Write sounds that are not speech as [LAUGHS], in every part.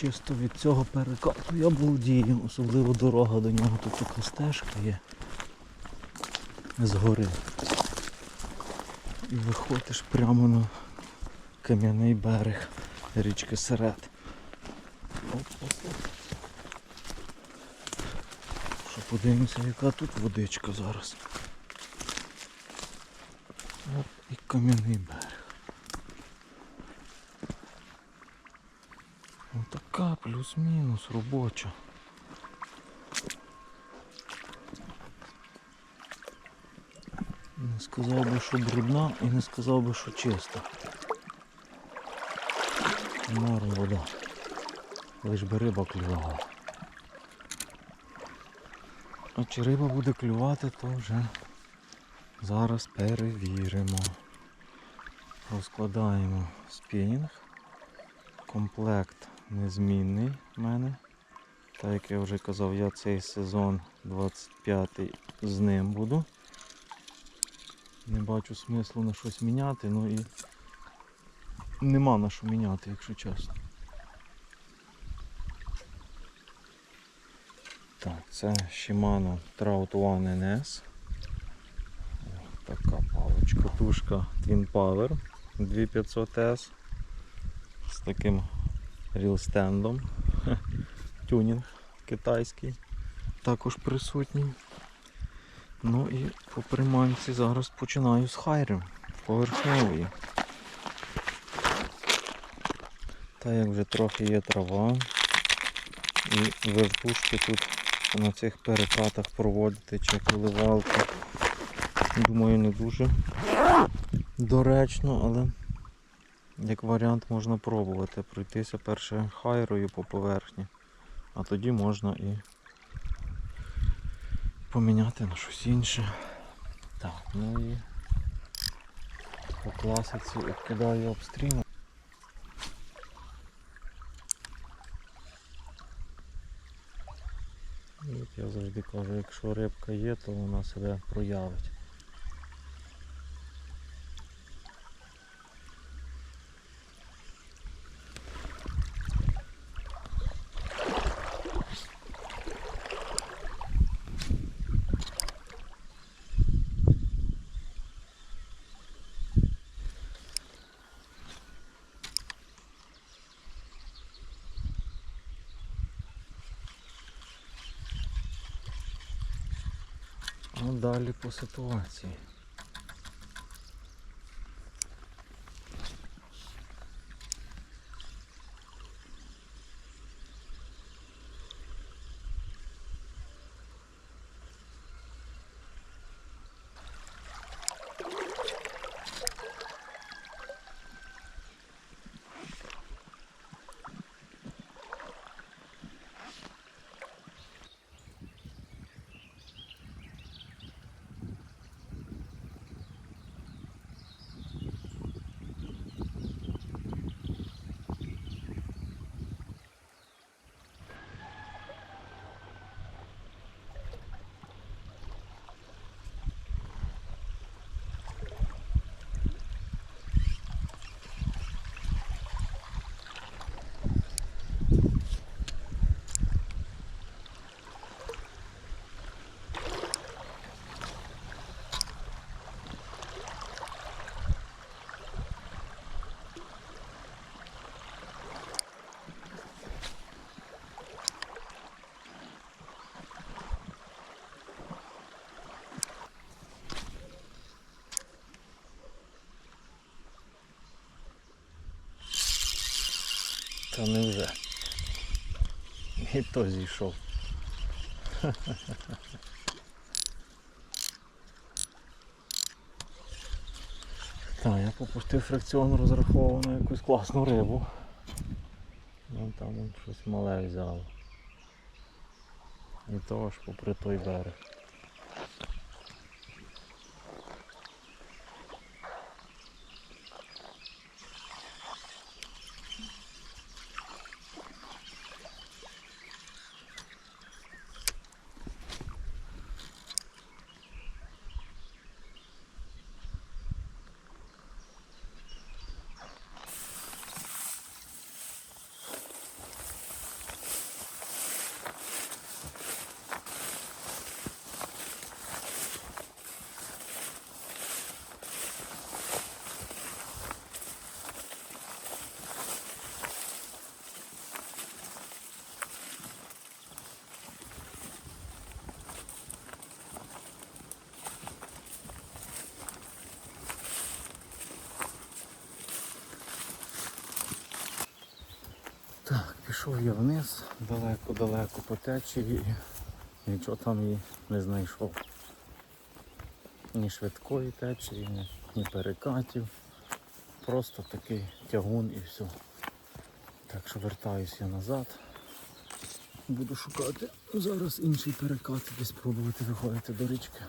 чисто від цього перекату я балдію, особливо дорога до нього, тут така стежка є згори. І виходиш прямо на кам'яний берег річки Серед. Що подивимося, яка тут водичка зараз. Оп, і кам'яний берег. Плюс-мінус робоча. Не сказав би, що брудна і не сказав би, що чиста. Норм вода. Лиш би риба клювала. А чи риба буде клювати, то вже зараз перевіримо. Розкладаємо спінінг. Комплект незмінний в мене. Так як я вже казав, я цей сезон 25-й з ним буду. Не бачу смислу на щось міняти, ну і нема на що міняти, якщо чесно. Так, це Shimano Trout One NS. Така паличка, тушка Twin Power 2500S з таким рілстендом. [LAUGHS] Тюнінг китайський також присутній. Ну і по приманці зараз починаю з хайрем поверхневої. Та як вже трохи є трава і вертушки тут на цих перекатах проводити чи коливалки. Думаю, не дуже доречно, але як варіант можна пробувати пройтися перше хайрою по поверхні, а тоді можна і поміняти на щось інше. Так, ну і по класиці кидаю обстрім. І я завжди кажу, якщо рибка є, то вона себе проявить. А далі по ситуації. Та не вже. І то зійшов. [LAUGHS] Так, я попустив фрикціон розраховував якусь класну рибу. Ну там щось мале взяло. І то ж попри той берег. Пішов я вниз, далеко-далеко по течії і нічого там і не знайшов. Ні швидкої течії, ні, ні перекатів. Просто такий тягун і все. Так що вертаюся я назад. Буду шукати зараз інший перекат, десь спробувати виходити до річки.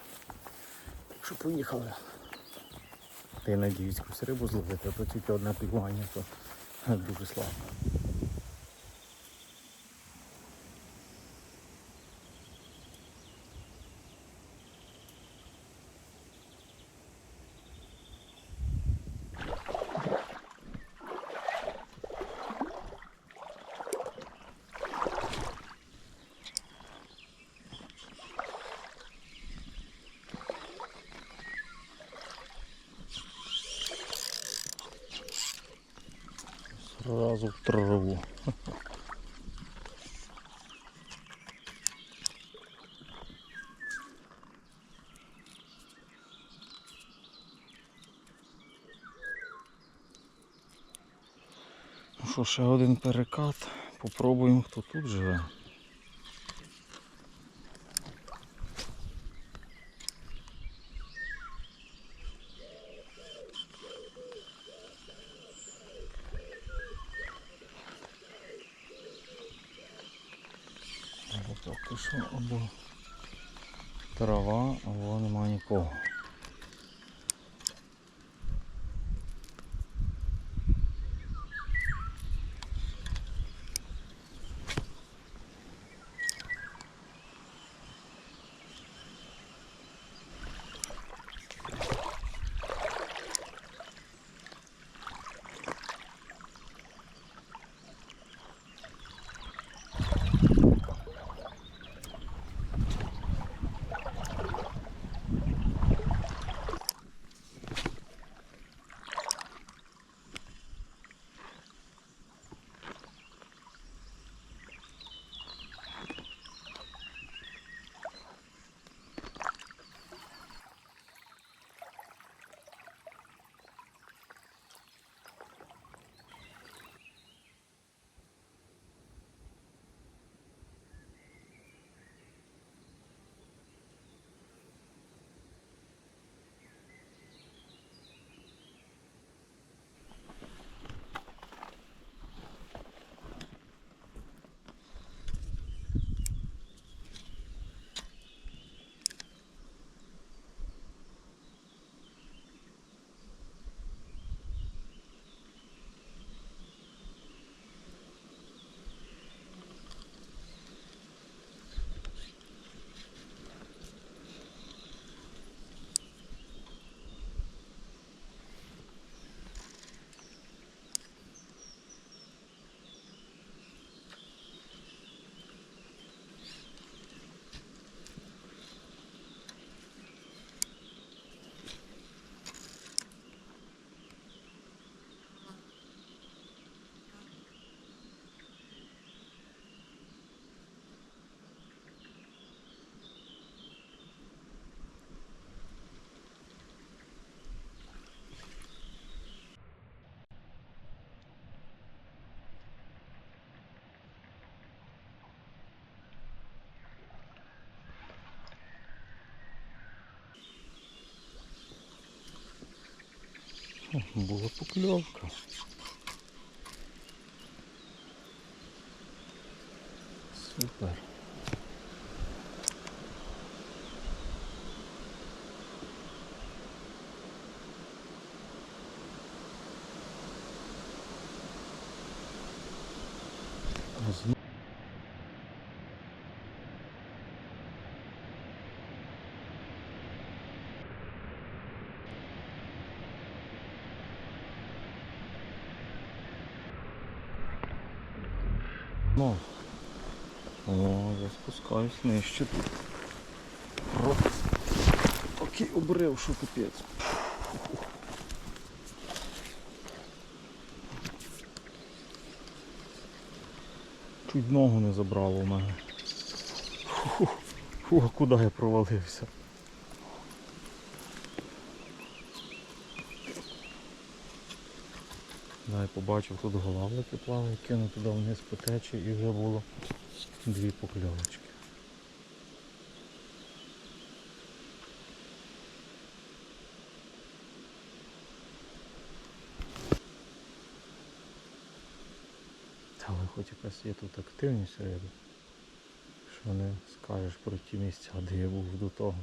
Що поїхали. Та я надіюсь якусь рибу зловити, а то тільки одне півання, то дуже слабо. Сразу в траву. Ну що, ще один перекат. Попробуємо, хто тут живе. Або або трава, або немає нікого. Була покльовка. Супер. Ну, о, я спускаюсь нижче тут. Такий обрив, що капець. Чуть ногу не забрало у мене. Фу, фу, куди я провалився? І побачив тут голавлики плавають, кинув туди вниз по течії і вже було дві покльовочки. Але хоч якась є тут активність риби, що не скажеш про ті місця, де я був до того.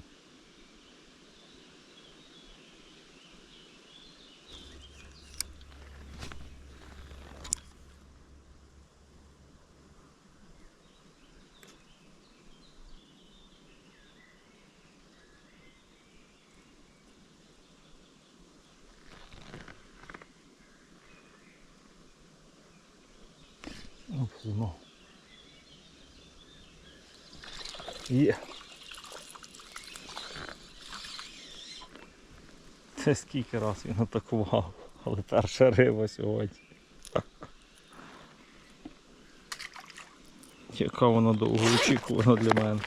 Ну, фуно. Є. Це скільки раз він атакував, але перша риба сьогодні. Яка вона довго очікувана для мене.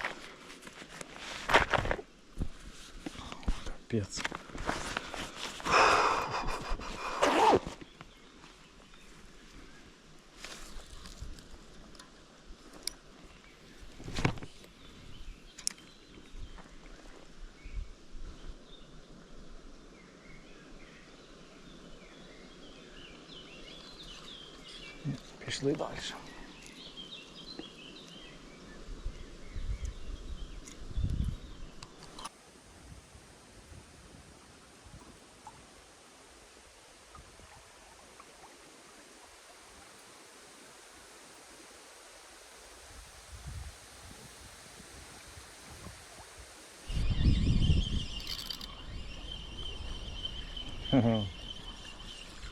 Капець. Пішли далі.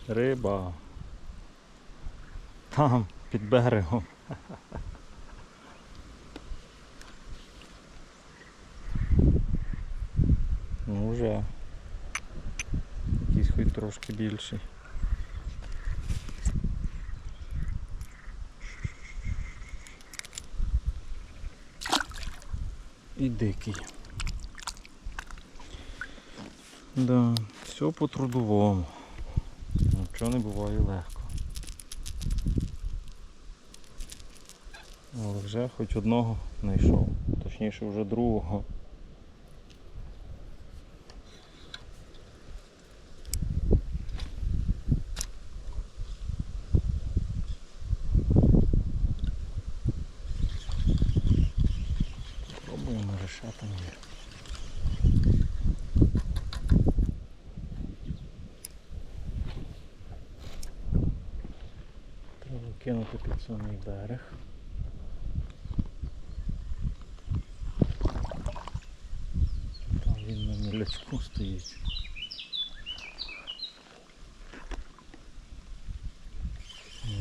Риба. Там, під берегом. Ну вже. Якийсь хоч трошки більший. І дикий. Да, все по трудовому. Нічого не буває легко. Але вже хоч одного знайшов, точніше вже другого. Пробуємо, може ще там. Треба кинути під самий берег. Там він на мілячку стоїть.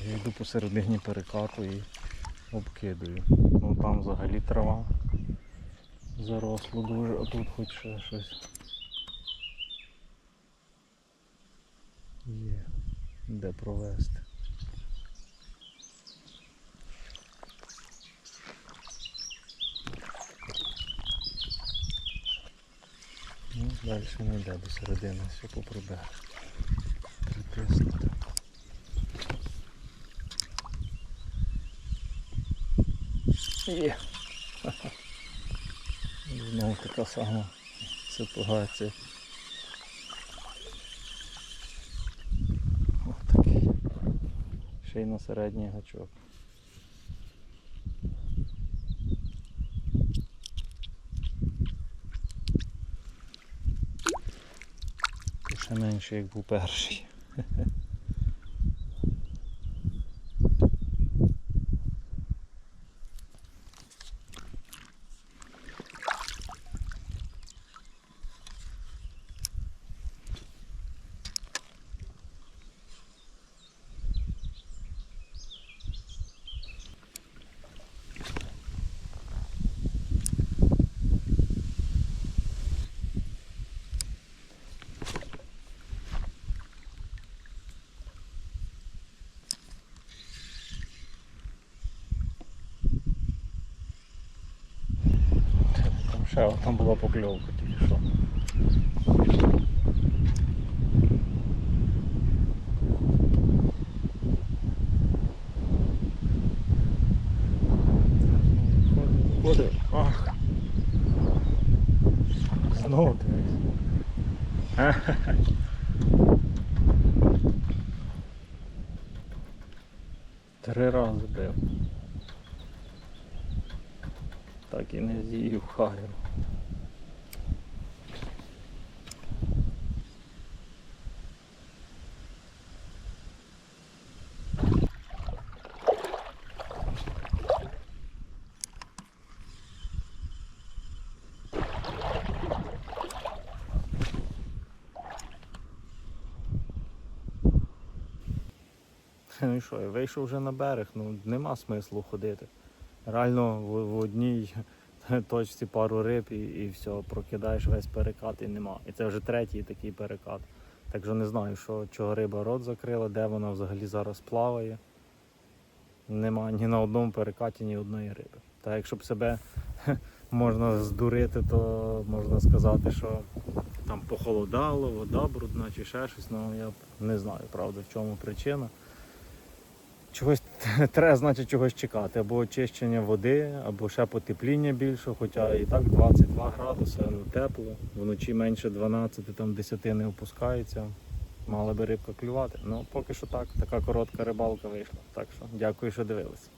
Я йду посередині перекату і обкидаю. Ну там взагалі трава заросло дуже, а тут хоч ще щось. Є, де провести. Ну, далі не йде до середини, все попробує. Притиснути. Є. [LAUGHS] Знову така сама ситуація. Ось такий. Ще й на середній гачок. То ще менше, як був перший. Там ще там була покльовка тільки що. Три рази бив. Так і не з'їв харю. [LAUGHS] Ну і що, я вийшов вже на берег, ну нема смислу ходити. Реально в, в одній [LAUGHS] точці пару риб і, і все, прокидаєш весь перекат і нема. І це вже третій такий перекат. Так що не знаю, що, чого риба рот закрила, де вона взагалі зараз плаває. Нема ні на одному перекаті ні одної риби. Та якщо б себе [LAUGHS] можна здурити, то можна сказати, що там похолодало, вода брудна чи ще щось. Ну я не знаю, правда, в чому причина. Чогось [LAUGHS] треба, значить, чогось чекати. Або очищення води, або ще потепління більше, хоча і так 22 градуси, ну тепло. Вночі менше 12, там 10 не опускається. Мала би рибка клювати. Ну, поки що так, така коротка рибалка вийшла. Так що дякую, що дивилися.